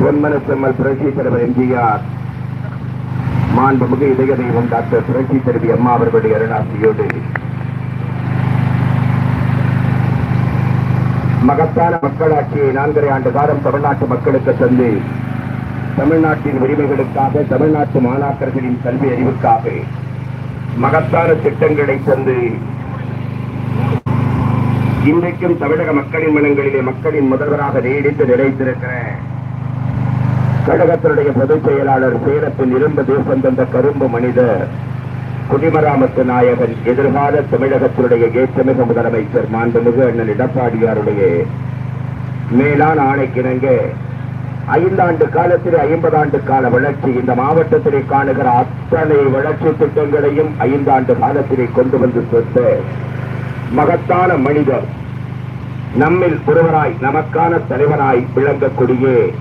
பொன்மன செம்மல் புரட்சி தலைவர் எம்ஜிஆர். மாண்புமிகு இதய தெய்வம் டாக்டர் புரட்சி தலைவி அம்மா அவர்களுடைய அருணாசியோடு. மகத்தான மக்களாட்சியை நான்கரை ஆண்டு காலம் தமிழ்நாட்டு மக்களுக்கு தந்து தமிழ்நாட்டின் உரிமைகளுக்காக தமிழ்நாட்டு மாணாக்கர்களின் கல்வி அறிவுக்காக மகத்தான திட்டங்களை தந்து இன்றைக்கும் தமிழக மக்களின் மனங்களிலே மக்களின் முதல்வராக நீடித்து நிலைத்திருக்கிற கழகத்தினுடைய பொதுச் செயலாளர் சேலத்தில் இரும்பு தேசம் தந்த கரும்பு மனிதர் குடிமராமத்து நாயகன் எதிர்கால தமிழகத்தினுடைய ஏற்றமிகு முதலமைச்சர் மாண்புமிகு அண்ணன் எடப்பாடியாருடைய மேலான ஆணைக்கிணங்க ஐந்தாண்டு காலத்திலே ஐம்பது ஆண்டு கால வளர்ச்சி இந்த மாவட்டத்திலே காணுகிற அத்தனை வளர்ச்சி திட்டங்களையும் ஐந்தாண்டு காலத்திலே கொண்டு வந்து சொத்த மகத்தான மனிதர். நம்மில் ஒருவராய் நமக்கான தலைவராய் விளங்கக்கூடிய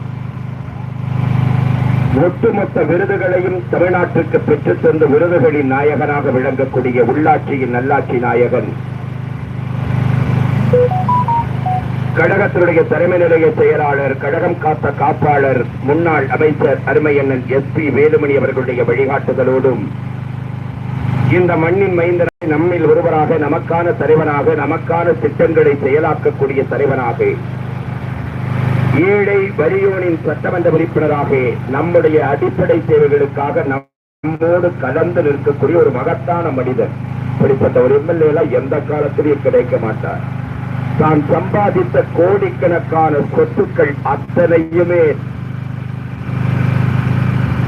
ஒட்டுமொத்த விருதுகளையும் தமிழ்நாட்டிற்கு பெற்றுத் தந்த விருதுகளின் நாயகனாக விளங்கக்கூடிய உள்ளாட்சியின் நல்லாட்சி நாயகன். கழகத்தினுடைய தலைமை நிலைய செயலாளர் கழகம் காத்த காப்பாளர் முன்னாள் அமைச்சர் அருமையண்ணன் எஸ் பி வேலுமணி அவர்களுடைய வழிகாட்டுதலோடும் இந்த மண்ணின் மைந்தனை நம்மில் ஒருவராக நமக்கான தலைவனாக நமக்கான திட்டங்களை செயலாக்கக்கூடிய தலைவனாக ஏழை வலியோனின் சட்டமன்ற உறுப்பினராக நம்முடைய அடிப்படை தேவைகளுக்காக நம்மோடு கலந்து நிற்கக்கூடிய ஒரு மகத்தான மனிதர் இப்படிப்பட்ட ஒரு எம்எல்ஏ எல்லாம் எந்த காலத்திலையும் கிடைக்க மாட்டார். தான் சம்பாதித்த கோடிக்கணக்கான சொத்துக்கள் அத்தனையுமே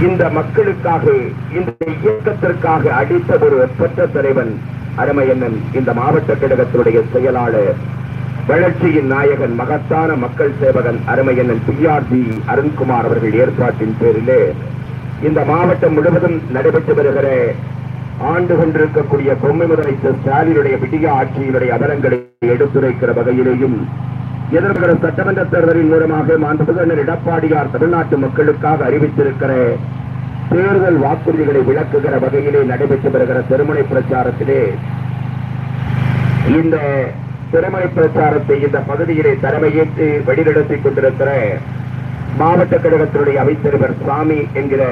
இந்த மக்களுக்காக இந்த இயக்கத்திற்காக அடித்த ஒரு ஒப்பற்ற தலைவன் அருமையண்ணன் இந்த மாவட்ட கழகத்தினுடைய செயலாளர் வளர்ச்சியின் நாயகன் மகத்தான மக்கள் சேவகன் அருமையண்ணன் பிஆர்டி அருண்குமார் அவர்கள் ஏற்பாட்டின் பேரிலே இந்த மாவட்டம் முழுவதும் நடைபெற்று வருகிற ஆண்டு கொண்டிருக்கக்கூடிய பொம்மை முதலமைச்சர் ஸ்டாலினுடைய விடிய ஆட்சியினுடைய அபலங்களை எடுத்துரைக்கிற வகையிலேயும் எதிர்கிற சட்டமன்ற தேர்தலின் மூலமாக மாண்புமிகு எடப்பாடியார் தமிழ்நாட்டு மக்களுக்காக அறிவித்திருக்கிற தேர்தல் வாக்குறுதிகளை விளக்குகிற வகையிலே நடைபெற்று வருகிற திருமுனை பிரச்சாரத்திலே இந்த திருமணி பிரச்சாரத்தை இந்த பகுதியிலே தலைமையேற்று வழிநடத்திக் கொண்டிருக்கிற மாவட்ட கழகத்தினுடைய அமைச்சர் சாமி என்கிற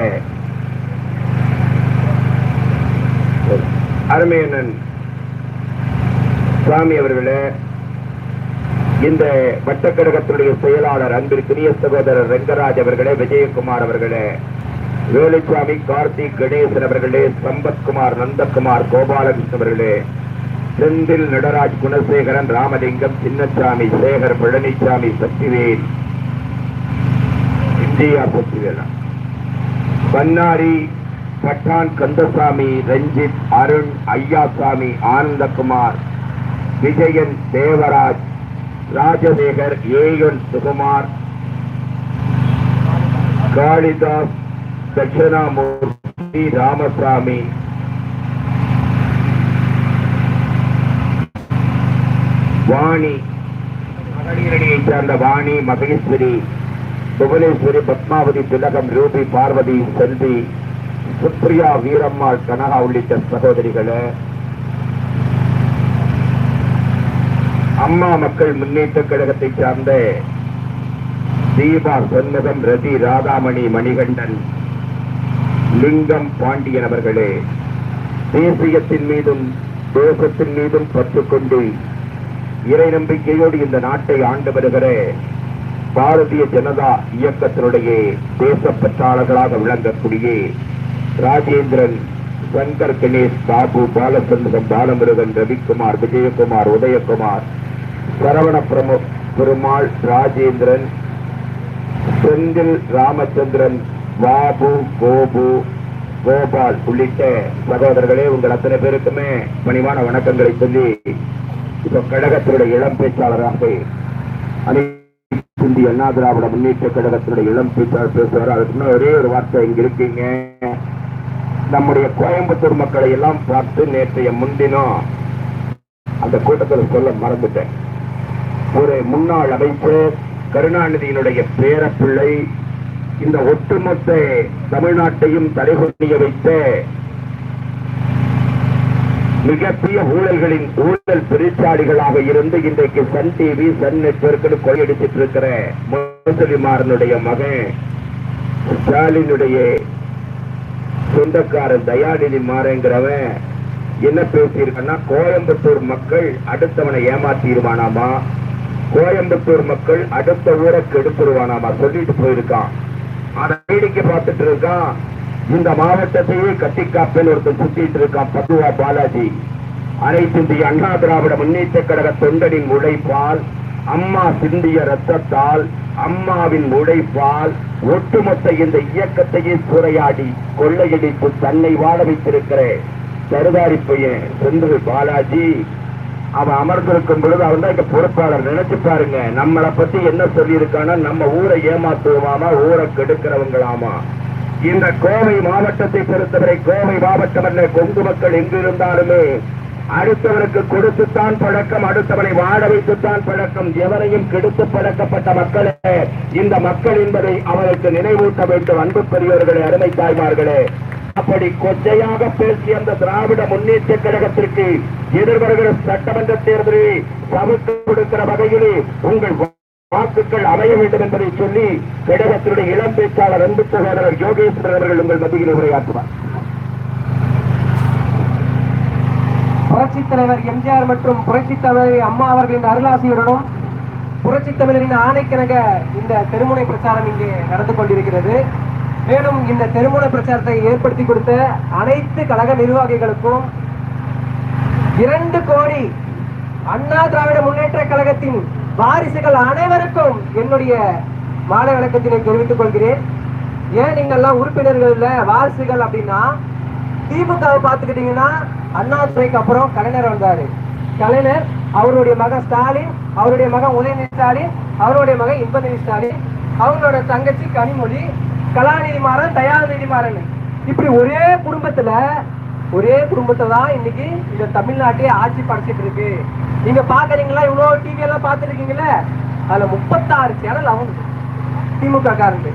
அருமையண்ணன் சாமி அவர்களே இந்த வட்டக்கழகத்தினுடைய செயலாளர் அன்பிற்குரிய சகோதரர் ரெங்கராஜ் அவர்களே விஜயகுமார் அவர்களே வேலுசாமி கார்த்திக் கணேசன் அவர்களே சம்பத்குமார் நந்தகுமார் கோபாலகிருஷ்ணன் அவர்களே செந்தில் நடராஜ் குணசேகரன் ராமலிங்கம் சின்னசாமி சேகர் பழனிசாமி சக்திவேல் இந்தியா சக்திவேலா பன்னாரி பட்டான் கந்தசாமி ரஞ்சித் அருண் ஐயாசாமி ஆனந்தகுமார் விஜயன் தேவராஜ் ராஜசேகர் ஏஎன் சுகுமார் காளிதாஸ் தட்சிணாமூர்த்தி ராமசாமி. வாணி மகளிரடியைச் சேர்ந்த வாணி மகேஸ்வரி புவனேஸ்வரி பத்மாவதி திலகம் ரூபி பார்வதி செல்வி சுப்ரியா வீரம்மாள் கனகா உள்ளிட்ட சகோதரிகளை அம்மா மக்கள் முன்னேற்ற கழகத்தை சார்ந்த தீபா சண்முகம் ரதி ராதாமணி மணிகண்டன் லிங்கம் பாண்டியன் அவர்களே தேசியத்தின் மீதும் தேசத்தின் மீதும் பற்றுக்கொண்டு இறை நம்பிக்கையோடு இந்த நாட்டை ஆண்டு வருகிற பாரதிய ஜனதா இயக்கத்தினுடைய தேசப்பற்றாளர்களாக விளங்கக்கூடிய ராஜேந்திரன் சங்கர் கணேஷ் பாபு பாலசண்முகம் பாலமுருகன் ரவிக்குமார் விஜயகுமார் உதயகுமார் சரவண பிரமு பெருமாள் ராஜேந்திரன் செந்தில் ராமச்சந்திரன் பாபு கோபு கோபால் உள்ளிட்ட சகோதரர்களே உங்கள் அத்தனை பேருக்குமே பணிவான வணக்கங்களை சொல்லி இப்ப கழகத்தினுடைய இளம் பேச்சாளராக அனைத்து அண்ணா திராவிட முன்னேற்ற கழகத்தினுடைய இளம் பேச்சாளர் பேசுவார். அதுக்கு ஒரே ஒரு வார்த்தை இங்க இருக்கீங்க. நம்முடைய கோயம்புத்தூர் மக்களை எல்லாம் பார்த்து நேற்றைய முன்தினம் அந்த கூட்டத்தில் சொல்ல மறந்துட்டேன். ஒரு முன்னாள் அமைச்சர் கருணாநிதியினுடைய பேரப்பிள்ளை இந்த ஒட்டுமொத்த தமிழ்நாட்டையும் தலைகுனிய வைத்த மிகப்பெரிய ஊழல்களின் ஊழல் பெருச்சாடிகளாக இருந்து இன்றைக்கு சன் டிவி சன் நெட்வொர்க்கு கொள்ளையடிச்சிட்டு இருக்கிற முசலிமாரனுடைய மகன் ஸ்டாலினுடைய சொந்தக்காரன் தயாநிதி மாறேங்கிறவன் என்ன பேசியிருக்கன்னா கோயம்புத்தூர் மக்கள் அடுத்தவனை ஏமாத்திடுவானாமா? கோயம்புத்தூர் மக்கள் அடுத்த ஊரை கெடுத்துருவானாமா சொல்லிட்டு போயிருக்கான். அதை வேடிக்கை பார்த்துட்டு இருக்கான். இந்த மாவட்டத்தையே கட்டிக்காப்பேன் ஒருத்தன் சுத்திட்டு இருக்கான் பதுவா பாலாஜி. அனைத்து இந்திய அண்ணா திராவிட முன்னேற்ற கழக தொண்டனின் உழைப்பால் அம்மா சிந்திய ரத்தத்தால் அம்மாவின் உழைப்பால் ஒட்டுமொத்த இந்த இயக்கத்தையே சூறையாடி கொள்ளையடித்து தன்னை வாழ வைத்திருக்கிற சருதாரி பையன் செந்தில் பாலாஜி. அவன் அமர்ந்திருக்கும் பொழுது அவன் தான் இங்க பொறுப்பாளர். நினைச்சு பாருங்க நம்மளை பத்தி என்ன சொல்லியிருக்கானா நம்ம ஊரை ஏமாத்துவோமாமா ஊரை கெடுக்கிறவங்களாமா. இந்த கோவை மாவட்டத்தை பொறுத்தவரை கோவை மாவட்டம் அல்ல கொங்கு மக்கள் எங்கு இருந்தாலுமே அடுத்தவனுக்கு கொடுத்துத்தான் பழக்கம் அடுத்தவனை வாழ வைத்துத்தான் பழக்கம் எவரையும் கெடுத்து பழக்கப்பட்ட மக்களே இந்த மக்கள் என்பதை அவருக்கு நினைவூட்ட வேண்டும். அன்பு பெரியவர்களே அருமை தாய்மார்களே அப்படி கொச்சையாக பேசிய அந்த திராவிட முன்னேற்ற கழகத்திற்கு எதிர்வருகிற சட்டமன்ற தேர்தலில் சவுக்கு கொடுக்கிற வகையிலே உங்கள் வாக்குகள் அமைய வேண்டும் என்பதை சொல்லி கழகத்தினுடைய இளம் பேச்சாளர் அன்பு சகோதரர் யோகேஸ்வரர் அவர்கள் உங்கள் மத்தியில் உரையாற்றுவார். புரட்சித் தலைவர் எம்ஜிஆர் மற்றும் புரட்சித் தலைவர் அம்மா அவர்களின் அருளாசியுடனும் புரட்சித் தமிழரின் ஆணைக்கிணங்க இந்த தெருமுனை பிரச்சாரம் இங்கே நடந்து கொண்டிருக்கிறது. மேலும் இந்த தெருமுனை பிரச்சாரத்தை ஏற்படுத்தி கொடுத்த அனைத்து கழக நிர்வாகிகளுக்கும் இரண்டு கோடி அண்ணா திராவிட முன்னேற்ற கழகத்தின் வாரிசுகள் அனைவருக்கும் என்னுடைய மாலை வணக்கத்தினை தெரிவித்துக் கொள்கிறேன். ஏன் நீங்கள்லாம் உறுப்பினர்கள் வாரிசுகள் அப்படின்னா திமுகவை பார்த்துக்கிட்டீங்கன்னா அண்ணாதுரைக்கு அப்புறம் கலைஞர் வந்தார். கலைஞர் அவருடைய மகன் ஸ்டாலின் அவருடைய மகன் உதயநிதி ஸ்டாலின் அவருடைய மகன் இன்பநிதி ஸ்டாலின் அவங்களோட தங்கச்சி கனிமொழி கலாநிதி மாறன் தயாநிதி மாறன் இப்படி ஒரே குடும்பத்துல ஒரே குடும்பத்தை தான் இன்னைக்கு இந்த தமிழ்நாட்டையே ஆட்சி படைச்சிட்டு இருக்கு. நீங்க பாக்குறீங்களா? இவ்வளவு டிவி எல்லாம் பார்த்துருக்கீங்களே அதுல முப்பத்தாறு சேனல் அவங்க. திமுக காரங்க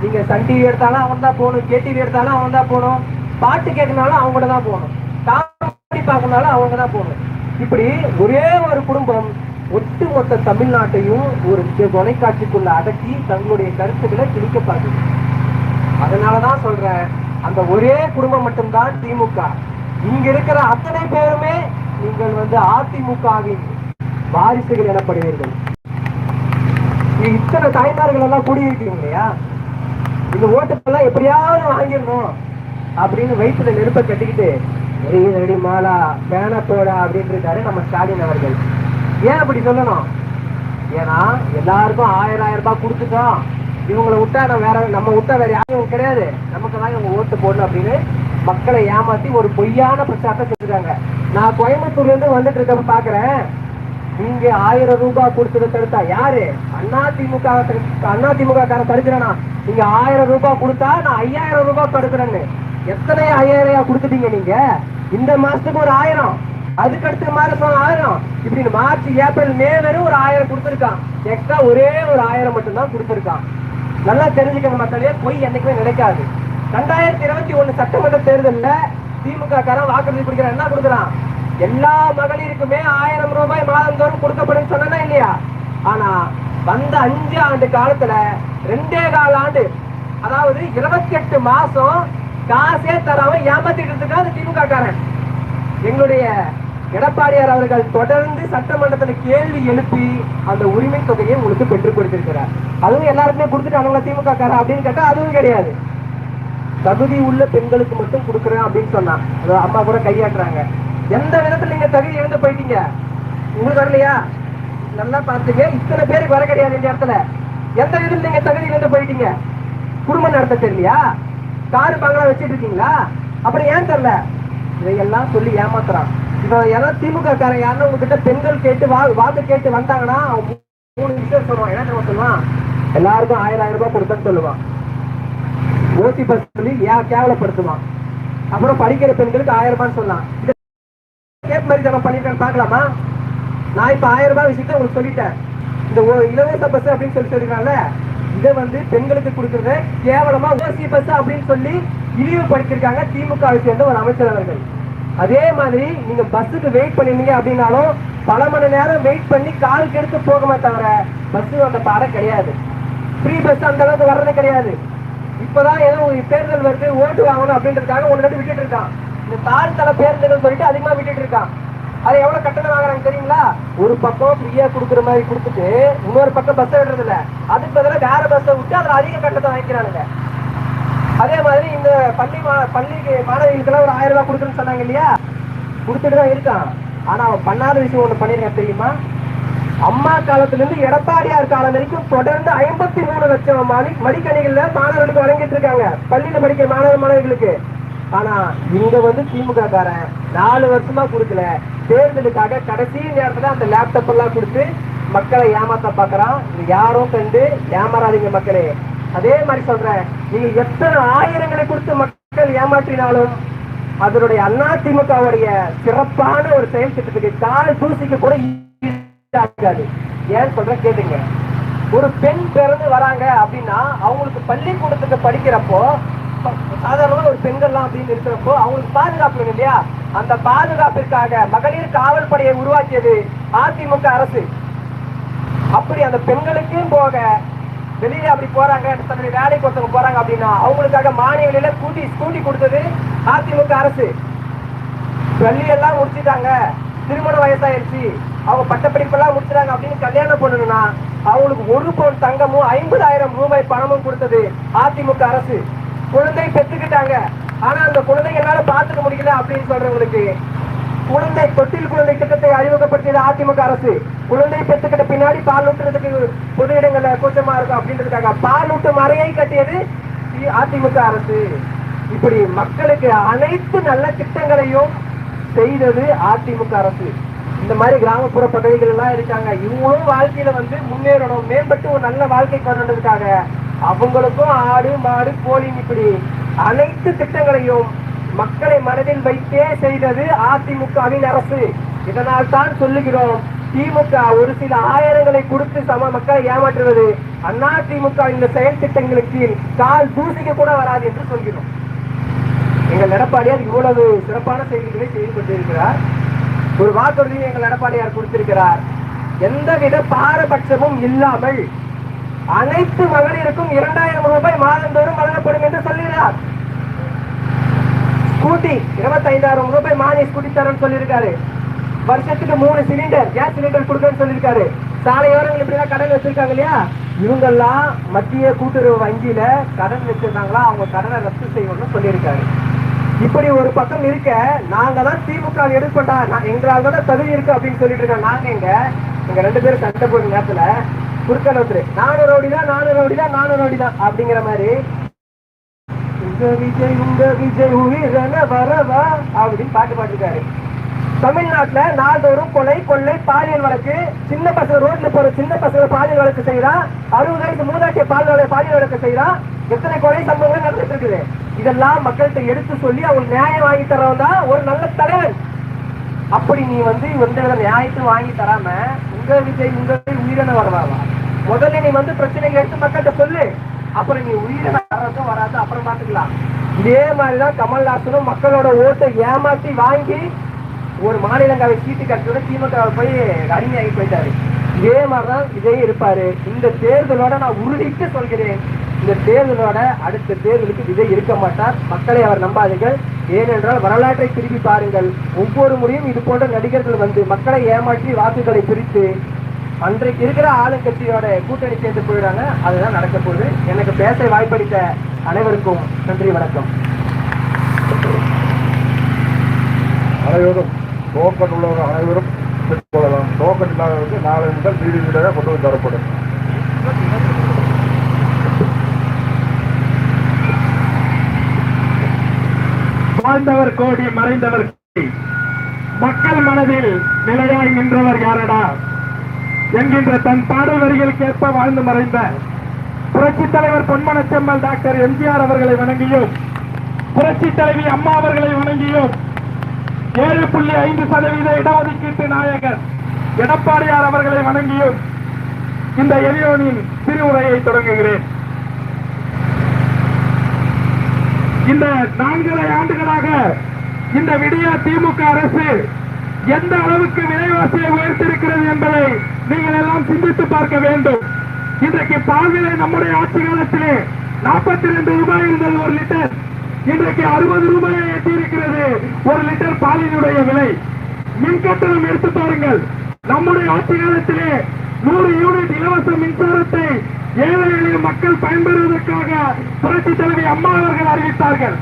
நீங்க சன் டிவி எடுத்தாலும் அவன் தான் போகணும் கேடிவி எடுத்தாலும் அவன் தான் போகணும். பாட்டு கேட்கனாலும் அவங்க கூட தான் போகணும். காமெடி பார்க்கணும்னாலும் அவங்க தான் போகணும். இப்படி ஒரே ஒரு குடும்பம் ஒட்டுமொத்த தமிழ்நாட்டையும் ஒரு தொலைக்காட்சிக்குள்ள அடக்கி தங்களுடைய கருத்துக்களை திணிக்க பார்க்குது. அதனாலதான் சொல்றேன் அந்த ஒரே குடும்பம் மட்டும்தான் திமுக. இங்க இருக்கிற அத்தனை பேருமே நீங்கள் வந்து அதிமுகவின் வாரிசுகள் எனப்படுவீர்கள். இத்தனை தாய்மார்கள் எல்லாம் குடியிருக்கீங்க இல்லையா? இந்த ஓட்டுக்கெல்லாம் எப்படியாவது வாங்கிடணும். அப்படின்னு வயிற்றுல நெருப்ப கட்டிக்கிட்டு ரெடி ரெடி மாலா பேனத்தோட அப்படின்னு இருக்காரு நம்ம ஸ்டாலின் அவர்கள். ஏன் அப்படி சொல்லணும்? ஏன்னா எல்லாருக்கும் ஆயிரம் ஆயிரம் ரூபாய் கொடுத்துட்டோம். இவங்களை விட்டா நம்ம வேற நம்ம விட்டா வேற யாரும் கிடையாது. நமக்கு தான் இவங்க ஓட்டு போடணும் அப்படின்னு மக்களை ஏமாத்தி ஒரு பொய்யான பிரச்சாரத்தை செஞ்சுருக்காங்க நான் கோயம்புத்தூர்ல இருந்து வந்துட்டு இருக்க பாக்குறேன் நீங்க ஆயிரம் ரூபாய் கொடுத்ததை தடுத்தா யாரு? அண்ணா திமுக அண்ணா திமுக காரன் தடுக்கிறானா? நீங்க ஆயிரம் ரூபாய் கொடுத்தா நான் ஐயாயிரம் ரூபாய் தடுக்கிறேன்னு. எத்தனை ஐயாயிரம் கொடுத்துட்டீங்க நீங்க? இந்த மாசத்துக்கு ஒரு ஆயிரம். அதுக்கு அடுத்த மாதம் ஆயிரம். இப்படி மார்ச் ஏப்ரல் மே வரை ஒரு ஆயிரம் கொடுத்துருக்கான். எக்ஸ்ட்ரா ஒரே ஒரு ஆயிரம் மட்டும்தான் கொடுத்துருக்கான். நல்லா தெரிஞ்சுக்கணும் மக்களே பொய் என்னைக்குமே நினைக்காது. ரெண்டாயிரத்தி இருபத்தி ஒண்ணு சட்டமன்ற தேர்தலில் திமுக காரன் வாக்குறுதி கொடுக்கிறான். என்ன கொடுக்குறான்? எல்லா மகளிருக்குமே ஆயிரம் ரூபாய் மாதந்தோறும் கொடுக்கப்படும் சொன்னா இல்லையா? ஆனா வந்த அஞ்சு ஆண்டு காலத்துல ரெண்டே கால் ஆண்டு அதாவது இருபத்தி எட்டு மாசம் காசே தராம ஏமாத்திட்டு இருக்கா அந்த திமுக காரன் எங்களுடைய எடப்பாடியார் அவர்கள் தொடர்ந்து சட்டமன்றத்துல கேள்வி எழுப்பி அந்த உரிமை தொகையை உங்களுக்கு பெற்றுக் கொடுத்திருக்கிறார். அதுவும் எல்லாருக்குமே கொடுத்துட்டாங்களா திமுக காரன் அப்படின்னு கேட்டா அதுவும் கிடையாது. தகுதி உள்ள பெண்களுக்கு மட்டும் கொடுக்குறேன் அப்படின்னு சொன்னா அம்மா கூட கையாட்டுறாங்க. எந்த விதத்துல நீங்க தகுதி இழந்து போயிட்டீங்க? உங்களுக்கு வரலையா? நல்லா பார்த்துங்க. இத்தனை பேருக்கு வர கிடையாது இந்த இடத்துல. எந்த விதத்துல நீங்க தகுதி இழந்து போயிட்டீங்க? குடும்பம் நடத்த தெரியலையா? காரு பங்களா வச்சிட்டு இருக்கீங்களா? அப்புறம் ஏன் தெரியல? இதையெல்லாம் சொல்லி ஏமாத்துறான். இப்ப யாராவது திமுக காரன் யாருன்னா உங்ககிட்ட பெண்கள் கேட்டு வா வாக்கு கேட்டு வந்தாங்கன்னா அவன் மூணு விஷயம் சொல்லுவான். என்ன தெரியுமா சொல்லுவான்? எல்லாருக்கும் ஆயிரம் ஆயிரம் ரூபாய் கொடுத்தேன்னு சொல்லுவான். ஓசி பஸ் சொல்லி ஏன் கேவலப்படுத்துவான். அப்புறம் படிக்கிற பெண்களுக்கு ஆயிரம் ரூபான்னு சொல்லலாம் கேப் மாதிரி நம்ம பண்ணிருக்கான்னு பார்க்கலாமா? நான் இப்போ ஆயிரம் ரூபாய் விஷயத்த உங்களுக்கு சொல்லிட்டேன். இந்த ஓ- இலவச பஸ் அப்படின்னு சொல்லி சொல்லிருக்காங்கல்ல இதை வந்து பெண்களுக்கு கொடுக்கறத கேவலமா ஓசி பஸ் அப்படின்னு சொல்லி இழிவுபடுத்திருக்காங்க திமுக சேர்ந்த ஒரு அமைச்சர் அவர்கள் அதே மாதிரி நீங்க பஸ்ஸுக்கு வெயிட் பண்ணிருந்தீங்க அப்படின்னாலும் பல மணி நேரம் வெயிட் பண்ணி கால் எடுத்து போகமே தவிர பஸ் அந்த பாடம் கிடையாது. ஃப்ரீ பஸ் அந்த அளவுக்கு வர்றதே கிடையாது. இப்பதான் ஏதோ ஒரு தேர்தல் வருது ஓட்டு வாங்கணும் அப்படின்றதுக்காக ஒன்று ரெண்டு விட்டுட்டு இருக்கான். இந்த தாழ்த்தள பேருந்துகள் சொல்லிட்டு அதிகமா விட்டுட்டு இருக்கான். அது எவ்வளவு கட்டணம் வாங்குறாங்க தெரியுங்களா? ஒரு பக்கம் ஃப்ரீயா கொடுக்குற மாதிரி கொடுத்துட்டு இன்னொரு பக்கம் பஸ்ஸை விடுறது இல்ல அதுக்கு பதிலாக வேற பஸ்ஸை விட்டு அதுல அதிக கட்டணத்தை வாங்கிக்கிறானுங்க. அதே மாதிரி இந்த பள்ளி மா- பள்ளிக்கு மாணவிகளுக்கெல்லாம் ஒரு ஆயிரம் ரூபாய் கொடுக்குறேன்னு சொன்னாங்க இல்லையா? கொடுத்துட்டு தான் இருக்கான். ஆனா அவன் பண்ணாத விஷயம் ஒண்ணு பண்ணிருக்கான் தெரியுமா? அம்மா காலத்துல இருந்து எடப்பாடியார் காலம் வரைக்கும் தொடர்ந்து ஐம்பத்தி மூணு லட்சம் மணி மடிக்கணிகள்ல மாணவர்களுக்கு வழங்கிட்டு இருக்காங்க. பள்ளியில படிக்கிற மாணவ மாணவிகளுக்கு. ஆனா இங்க வந்து திமுக காரன் நாலு வருஷமா கொடுக்கல. தேர்தலுக்காக கடைசி நேரத்துல அந்த லேப்டாப் எல்லாம் கொடுத்து மக்களை ஏமாத்த பாக்குறான். யாரும் கண்டு ஏமாறாதீங்க மக்களே. அதே மாதிரி சொல்றேன். நீங்க எத்தனை ஆயிரங்களை கொடுத்து மக்கள் ஏமாற்றினாலும் அதனுடைய அண்ணா திமுகவுடைய சிறப்பான ஒரு செயல் திட்டத்துக்கு கால் தூசிக்கு கூட ஈடாகாது. ஏன் சொல்றேன் கேட்டுங்க. ஒரு பெண் பிறந்து வராங்க அப்படின்னா அவங்களுக்கு பள்ளிக்கூடத்துக்கு படிக்கிறப்போ ப- ஒரு பெண்கள்லாம் அப்படின்னு இருக்கிறப்போ அவங்களுக்கு பாதுகாப்பு வேணும் இல்லையா? அந்த பாதுகாப்பிற்காக மகளிர் காவல் படையை உருவாக்கியது அதிமுக அரசு. அப்படி அந்த பெண்களுக்கும் போக வெளியில அப்படி போறாங்க தன்னுடைய வேலைக்கு ஒருத்தவங்க போறாங்க அப்படின்னா அவங்களுக்காக மானிய விலையில ஸ்கூட்டி ஸ்கூட்டி கொடுத்தது அதிமுக அரசு. பள்ளி எல்லாம் முடிச்சிட்டாங்க. திருமண வயசாயிருச்சு. அவங்க பட்டப்படிப்பெல்லாம் முடிச்சிட்டாங்க அப்படின்னு கல்யாணம் பண்ணணும்னா அவங்களுக்கு ஒரு பவுன் தங்கமும் ஐம்பதாயிரம் ரூபாய் பணமும் கொடுத்தது அதிமுக அரசு. குழந்தை பெற்றுக்கிட்டாங்க. ஆனா அந்த குழந்தைகளால பாத்துக்க முடியல அப்படின்னு சொல்றவங்களுக்கு குழந்தை தொட்டில் குழந்தை திட்டத்தை அறிமுகப்படுத்தியது அதிமுக அரசு. குழந்தை பெற்றுக்கிட்ட பின்னாடி பால் ஊட்டுறதுக்கு பொது இடங்கள்ல கூச்சமா இருக்கும் அப்படின்றதுக்காக பால் ஊட்டும் அறையை கட்டியது அதிமுக அரசு. இப்படி மக்களுக்கு அனைத்து நல்ல திட்டங்களையும் செய்தது அதிமுக அரசு. இந்த மாதிரி கிராமப்புற பதவிகள் எல்லாம் இருக்காங்க. இவங்களும் வாழ்க்கையில வந்து முன்னேறணும். மேம்பட்டு ஒரு நல்ல வாழ்க்கை கொண்டதுக்காக அவங்களுக்கும் ஆடு மாடு கோழி இப்படி அனைத்து திட்டங்களையும் மக்களை மனதில் வைத்தே செய்தது அதிமுகவின் அரசு. இதனால் தான் சொல்லுகிறோம் திமுக ஒரு சில ஆயிரங்களை கொடுத்து சம மக்களை ஏமாற்றுவது. அண்ணா திமுக இந்த செயல் திட்டங்களுக்கு கால் தூசிக்க கூட வராது என்று சொல்கிறோம். எங்கள் எடப்பாடியார் இவ்வளவு சிறப்பான செய்திகளை செய்து கொண்டிருக்கிறார். ஒரு வாக்குறுதியை எங்கள் எடப்பாடியார் கொடுத்திருக்கிறார். எந்தவித பாரபட்சமும் இல்லாமல் அனைத்து மகளிருக்கும் இரண்டாயிரம் ரூபாய் மாதந்தோறும் வழங்கப்படும் என்று சொல்லுகிறார் ஸ்கூட்டி இருபத்தைந்தாயிரம் ரூபாய் மானிய ஸ்கூட்டி தரேன்னு சொல்லியிருக்காரு. வருஷத்துக்கு மூணு சிலிண்டர் கேஸ் சிலிண்டர் கொடுக்கன்னு சொல்லியிருக்காரு. சாலையோரங்கள் இப்படிலாம் கடன் வச்சிருக்காங்க இல்லையா? இவங்கெல்லாம் மத்திய கூட்டுறவு வங்கியில கடன் வச்சிருந்தாங்களா? அவங்க கடனை ரத்து செய்யணும்னு சொல்லியிருக்காரு. இப்படி ஒரு பக்கம் இருக்க நாங்க தான் திமுக எடுப்பட்டா நான் எங்களால் தான் தகுதி இருக்கு அப்படின்னு சொல்லிட்டு இருக்கோம் நாங்க எங்க? எங்க ரெண்டு பேரும் சண்டை போடுற நேரத்துல குறுக்கல் ஒருத்தர் நானூறு ரவுடி தான் நானு ரவுடி தான் நானும் ரவுடி தான் அப்படிங்கிற மாதிரி. உங்க விஜய் உங்க விஜய் உயிரன வரவா அப்படின்னு பாட்டு பாட்டுருக்காரு தமிழ்நாட்டுல நாள்தோறும் கொலை கொள்ளை பாலியல் வழக்கு சின்ன பசங்க ரோட்ல போற சின்ன பசங்க பாலியல் வழக்கு செய்யறான் அறுபது வயசு மூதாட்டிய பாலியல் பாலியல் வழக்கு செய்யறான் எத்தனை கொலை சம்பவங்கள் நடந்துட்டு இருக்குது? இதெல்லாம் மக்கள்கிட்ட எடுத்து சொல்லி அவங்க நியாயம் வாங்கி தரவன் தான் ஒரு நல்ல தலைவன். அப்படி நீ வந்து எந்த வித நியாயத்தையும் வாங்கி தராம உங்க விஜய் உங்க உயிரின வரவாவா? முதல்ல நீ வந்து பிரச்சனைகள் எடுத்து மக்கள்கிட்ட சொல்லு. அப்புறம் நீ உயிரை வர்றதும் வராது அப்புறம் பார்த்துக்கலாம். இதே மாதிரிதான் கமல்ஹாசனும் மக்களோட ஓட்டை ஏமாத்தி வாங்கி ஒரு மாநிலங்களவை சீட்டு கட்டோட திமுக போய் அடிமையாகி போயிட்டாரு. இதே மாதிரிதான் விஜய் இருப்பாரு. இந்த தேர்தலோட நான் உறுதிட்டு சொல்கிறேன். இந்த தேர்தலோட அடுத்த தேர்தலுக்கு விஜய் இருக்க மாட்டார். மக்களை அவர் நம்பாதீர்கள். ஏனென்றால் வரலாற்றை திரும்பி பாருங்கள். ஒவ்வொரு முறையும் இது போன்ற நடிகர்கள் வந்து மக்களை ஏமாற்றி வாக்குகளை பிரித்து அன்றைக்கு இருக்கிற ஆளுங்கட்சியோட கூட்டணி சேர்ந்து போயிடுறாங்க அதுதான் நடக்க போகுது. எனக்கு பேச வாய்ப்பளித்த அனைவருக்கும் நன்றி வணக்கம். அனைவரும் டோக்கன் உள்ளவர்கள் அனைவரும் பெற்றுக் கொள்ளலாம். டோக்கன் இல்லாதவருக்கு நாளை முதல் வீடு வீடாக கொண்டு வந்து தரப்படும். வாழ்ந்தவர் கோடி மறைந்தவர் கோடி. மக்கள் மனதில் நிலையாய் நின்றவர் யாரடா? என்கின்ற தன் பாடல் வரிகளுக்கேற்ப வாழ்ந்து மறைந்த புரட்சித் தலைவர் பொன்மனச்செம்மல் டாக்டர் எம்ஜிஆர் அவர்களை வணங்கியும் புரட்சி தலைவி அம்மா அவர்களை வணங்கியும் ஏழு புள்ளி ஐந்து சதவீத இடஒதுக்கீட்டு நாயகர் எடப்பாடியார் அவர்களை வணங்கியும் இந்த எளியோனின் திருவுரையை தொடங்குகிறேன். இந்த நான்கரை ஆண்டுகளாக இந்த விடியா திமுக அரசு எந்த அளவுக்கு விலைவாசியை உயர்த்திருக்கிறது என்பதை நீங்கள் எல்லாம் சிந்தித்து பார்க்க வேண்டும். இன்றைக்கு பால் விலை நம்முடைய ஆட்சி காலத்திலே நாற்பத்தி ரெண்டு ரூபாய் இருந்தது ஒரு லிட்டர். இன்றைக்கு அறுபது ரூபாயை எட்டியிருக்கிறது ஒரு லிட்டர் பாலினுடைய விலை. மின் கட்டணம் எடுத்து பாருங்கள். நம்முடைய ஆட்சி காலத்திலே நூறு யூனிட் இலவச மின்சாரத்தை ஏழை எளிய மக்கள் பயன்பெறுவதற்காக புரட்சி தலைவி அம்மா அவர்கள் அறிவித்தார்கள்.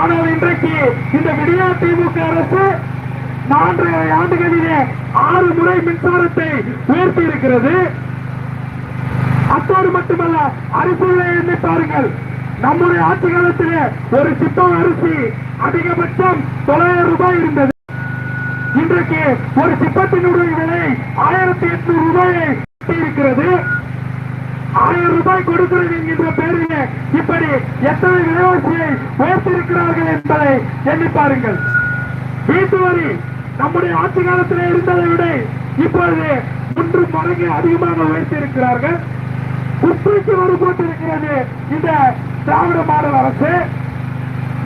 ஆனால் இன்றைக்கு இந்த விடியா திமுக அரசு நான்கு ஆண்டுகளிலே ஆறு முறை மின்சாரத்தை உயர்த்தி இருக்கிறது அத்தோடு மட்டுமல்ல அரிசிகளை எண்ணி பாருங்கள். நம்முடைய ஆட்சி காலத்திலே ஒரு சிப்பம் அரிசி அதிகபட்சம் தொள்ளாயிரம் ரூபாய் இருந்தது. இன்றைக்கு ஒரு சிப்பத்தினுடைய விலை ஆயிரத்தி எட்நூறு ரூபாயை இருக்கிறது ஆயிரம் ரூபாய் கொடுக்கிறது என்கின்ற பேரிலே இப்படி எத்தனை விலைவாசியை உயர்த்திருக்கிறார்கள் என்பதை எண்ணி பாருங்கள். வீட்டு வரி நம்முடைய ஆட்சி காலத்தில் இருந்ததை விட இப்பொழுது மூன்று மடங்கு அதிகமாக உயர்த்தி இருக்கிறார்கள் குப்பைக்கு வரி போட்டிருக்கிறது இந்த திராவிட மாடல் அரசு.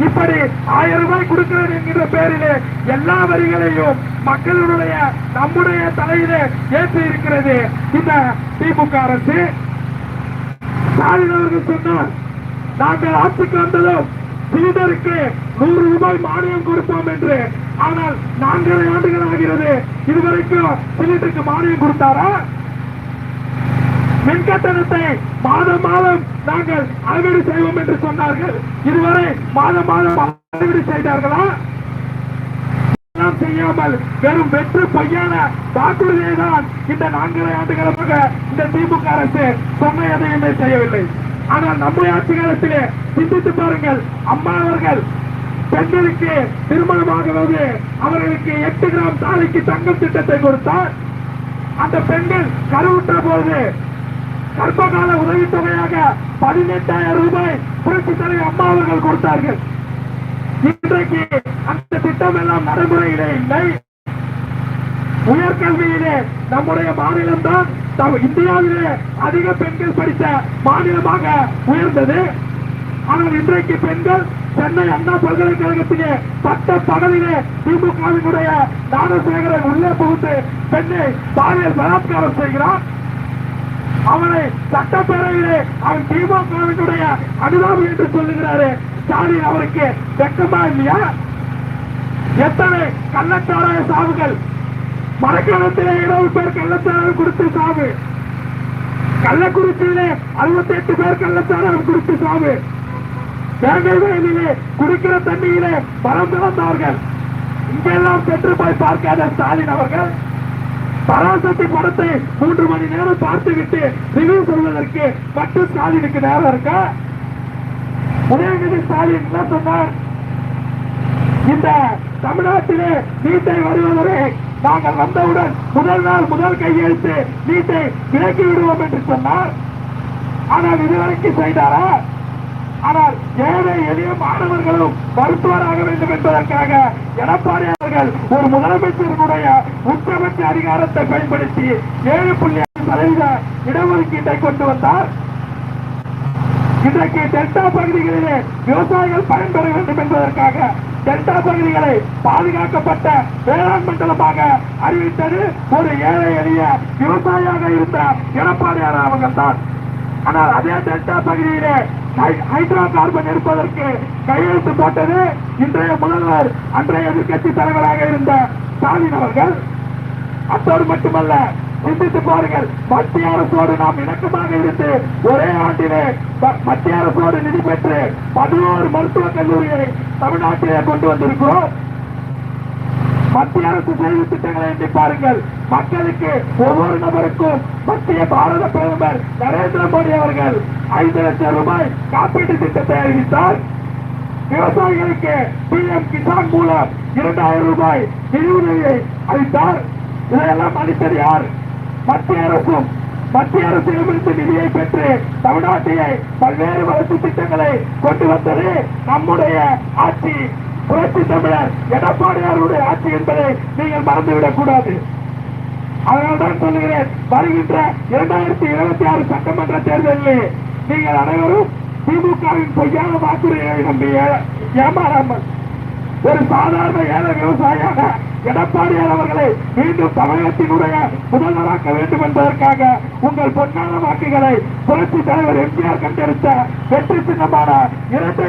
இப்படி ஆயிரம் ரூபாய் கொடுக்கிறது என்கிற பேரிலே எல்லா வரிகளையும் மக்களுடைய நம்முடைய தலையிலே ஏற்றி இருக்கிறது இந்த திமுக அரசு. ஸ்டாலின் அவர்கள் சொன்னார் நாங்கள் ஆட்சிக்கு வந்ததும் சிலிண்டருக்கு நூறு ரூபாய் மானியம் கொடுப்போம் என்று. ஆனால் நான்கரை ஆண்டுகள் ஆகிறது. இதுவரைக்கும் சிலிண்டருக்கு மானியம் கொடுத்தாரா? மின் கட்டணத்தை மாதம் மாதம் நாங்கள் அளவீடு செய்வோம் என்று சொன்னார்கள். இதுவரை மாதம் மாதம் அளவீடு செய்தார்களா? எல்லாம் செய்யாமல் வெறும் வெற்று பொய்யான வாக்குறுதியை தான் இந்த நான்கரை ஆண்டுகளாக இந்த திமுக அரசு சொன்ன எதையுமே செய்யவில்லை. ஆனால் நம்முடைய ஆட்சி காலத்திலே சிந்தித்து பாருங்கள். அம்மா அவர்கள் பெண்களுக்கு திருமணமாகுவது அவர்களுக்கு எட்டு கிராம் தாலைக்கு தங்கம் திட்டத்தை கொடுத்தார். அந்த பெண்கள் கருவுற்ற போது கர்ப்பகால உதவித்தொகையாக பதினெட்டாயிரம் ரூபாய் புரட்சி தலைவர் அம்மா அவர்கள் கொடுத்தார்கள். இன்றைக்கு அந்த திட்டம் எல்லாம் நடைமுறையிலே இல்லை. உயர்கல்வியிலே நம்முடைய மாநிலம் தான் இந்தியாவிலே அதிக பெண்கள் படித்த மாநிலமாக உயர்ந்தது. ஆனால் இன்றைக்கு பெண்கள் சென்னை அண்ணா பல்கலைக்கழகத்திலே பட்ட பகலிலே திமுகவினுடைய தானசேகரன் உள்ளே புகுந்து பெண்ணை பாலியல் பலாத்காரம் செய்கிறான். அவனை சட்டப்பேரவையிலே அவன் திமுகவினுடைய அனுதாபம் என்று சொல்லுகிறாரு ஸ்டாலின் அவருக்கு வெக்கமா இல்லையா? எத்தனை கள்ளச்சாராய சாவுகள் மரக்காலத்திலே இருபது பேர் கள்ளச்சாரம் கொடுத்து சாவு. கள்ளக்குறிச்சியிலே அறுபத்தி எட்டு பேர் கள்ளச்சாரம் கொடுத்து சாவு. தேங்காய் வயலிலே குடிக்கிற தண்ணியிலே மரம் பிறந்தார்கள் இங்கெல்லாம் சென்று போய் பார்க்காத ஸ்டாலின் அவர்கள். பராசக்தி படத்தை மூன்று மணி நேரம் பார்த்துவிட்டு ரிவ்யூ சொல்வதற்கு மட்டும் ஸ்டாலினுக்கு நேரம் இருக்கா? உதயநிதி ஸ்டாலின் என்ன சொன்னார்? இந்த தமிழ்நாட்டிலே நீட்டை வருவதற்கு நாங்கள் வந்தவுடன் முதல் நாள் முதல் கையெழுத்து நீட்டை விலக்கி விடுவோம் என்று சொன்னார். ஆனால் இதுவரைக்கும் செய்தாரா? ஆனால் ஏழை எளிய மாணவர்களும் மருத்துவராக வேண்டும் என்பதற்காக எடப்பாடி அவர்கள் ஒரு முதலமைச்சருடைய உச்சபட்ச அதிகாரத்தை பயன்படுத்தி ஏழு புள்ளி ஐந்து சதவீத இடஒதுக்கீட்டை கொண்டு வந்தார். இன்றைக்கு டெல்டா பகுதிகளிலே விவசாயிகள் பயன்பெற வேண்டும் என்பதற்காக டெல்டா பகுதிகளை பாதுகாக்கப்பட்ட வேளாண் மண்டலமாக அறிவித்தது ஒரு ஏழை எளிய விவசாயியாக இருந்த எடப்பாடியார் அவர்கள் தான். ஆனால் அதே டெல்டா பகுதியிலே ஹை- ஹைட்ரோ கார்பன் இருப்பதற்கு கையெழுத்து போட்டது இன்றைய முதல்வர் அன்றைய எதிர்க்கட்சி தலைவராக இருந்த ஸ்டாலின் அவர்கள். அத்தோடு மட்டுமல்ல சிந்தித்து பாருங்கள். மத்திய அரசோடு நாம் இணக்கமாக இருந்து ஒரே ஆண்டிலே மத்திய அரசோடு நிதி பெற்று பதினோரு மருத்துவக் கல்லூரியை தமிழ்நாட்டிலே கொண்டு வந்திருக்கிறோம். மத்திய அரசு செய்தி திட்டங்களை எண்ணி பாருங்கள். மக்களுக்கு ஒவ்வொரு நபருக்கும் மத்திய பாரத பிரதமர் நரேந்திர மோடி அவர்கள் ஐந்து லட்சம் ரூபாய் காப்பீட்டு திட்டத்தை அறிவித்தார். விவசாயிகளுக்கு பிஎம் கிசான் மூலம் இரண்டாயிரம் ரூபாய் நிதியுதவியை அளித்தார். இதையெல்லாம் அளித்தது யார்? மத்திய அரசும் மத்திய அரசிடமிருந்து நிதியை பெற்று தமிழ்நாட்டிலே பல்வேறு வளர்ச்சி திட்டங்களை கொண்டு வந்தது நம்முடைய ஆட்சி. புரட்சி தமிழர் எடப்பாடியாருடைய ஆட்சி என்பதை நீங்கள் மறந்துவிடக் கூடாது. அதனால்தான் சொல்லுகிறேன் வருகின்ற இரண்டாயிரத்தி இருபத்தி ஆறு சட்டமன்ற தேர்தலில் நீங்கள் அனைவரும் திமுகவின் பொய்யான வாக்குறுதிகளை நம்பி ஏ- ஏமாறாமல் ஒரு சாதாரண ஏழை விவசாயியாக எடப்பாடியார் அவர்களை மீண்டும் தமிழகத்தினுடைய முதல்வராக்க வேண்டும் என்பதற்காக உங்கள் பொன்னான வாக்குகளை புரட்சி தலைவர் எம்ஜிஆர் கண்டெடுத்த வெற்றி சின்னமான இரட்டை